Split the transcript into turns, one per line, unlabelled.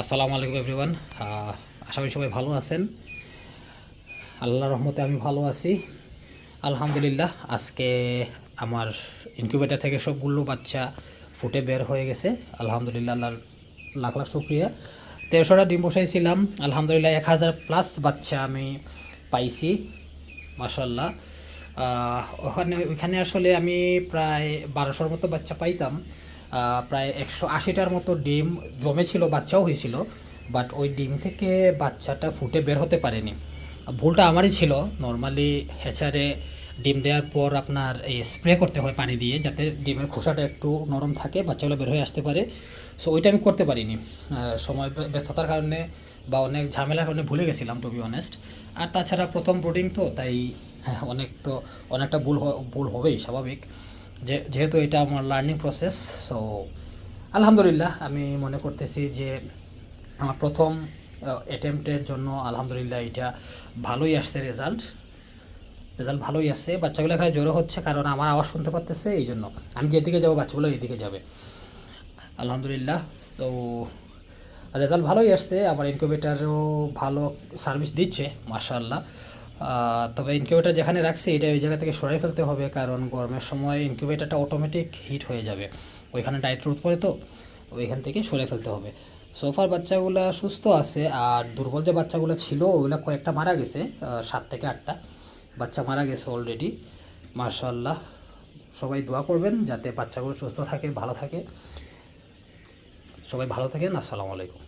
আসসালামু আলাইকুম এভরিওয়ান করি সবাই ভালো আছেন। আল্লাহ রহমতে আমি ভালো আছি। আলহামদুলিল্লাহ, আজকে আমার ইনকিউবেটার থেকে সবগুলো বাচ্চা ফুটে বের হয়ে গেছে। আলহামদুলিল্লাহ, আল্লাহর লাখ লাখ শুক্রিয়া। তেরোশোটা ডিম বসাইছিলাম। আলহামদুলিল্লাহ, এক হাজার প্লাস বাচ্চা আমি পাইছি মাসাল্লাহ ওখানে ওইখানে আসলে আমি প্রায় বারোশোর মতো বাচ্চা পাইতাম। প্রায় একশো আশিটার মতো ডিম জমেছিল বাচ্চাও হয়েছিল বাট ওই ডিম থেকে বাচ্চাটা ফুটে বের হতে পারেনি। ভুলটা আমারই ছিল। নর্মালি হেচারে ডিম দেওয়ার পর আপনার এই স্প্রে করতে হয় পানি দিয়ে যাতে ডিমের খোসাটা একটু নরম থাকে বাচ্চাগুলো বের হয়ে আসতে পারে। সো ওইটা আমি করতে পারিনি। সময় ব্যস্ততার কারণে বা অনেক ঝামেলার কারণে ভুলে গেছিলাম টু বি অনেস্ট আর তাছাড়া প্রথম ব্রোডিং তো তাই হ্যাঁ, অনেক তো অনেকটা ভুল ভুল হবেই স্বাভাবিক। যেহেতু এটা আমার লার্নিং প্রসেস সো আলহামদুলিল্লাহ আমি মনে করতেছি যে আমার প্রথম অ্যাটেম্পটের জন্য আলহামদুলিল্লাহ এটা ভালোই আসছে রেজাল্ট রেজাল্ট ভালোই আসছে বাচ্চাগুলো এখানে জোরো হচ্ছে কারণ আমার আওয়াজ শুনতে পারতেছে, এই জন্য আমি যেদিকে যাব বাচ্চাগুলো এইদিকে যাবে। আলহামদুলিল্লাহ তো রেজাল্ট ভালোই আসছে, আমার ইনকিউবেটারও ভালো সার্ভিস দিচ্ছে মার্শাল্লাহ তবে ইনকিউবেটার যেখানে রাখছি, এটা ওই জায়গা থেকে সরাই ফেলতে হবে, কারণ গরমের সময় ইনকিউবেটারটা অটোমেটিক হিট হয়ে যাবে। ওইখানে ডাইট রোদ পড়ে তো, ওইখান থেকে সরে ফেলতে হবে। সোফার বাচ্চাগুলো সুস্থ আছে, আর দুর্বল যে বাচ্চাগুলো ছিল ওগুলো কয়েকটা মারা গেছে সাত থেকে আটটা বাচ্চা মারা গেছে অলরেডি মার্শাল্লাহ সবাই দোয়া করবেন যাতে বাচ্চাগুলো সুস্থ থাকে, ভালো থাকে। সবাই ভালো থাকেন, আসসালামু আলাইকুম।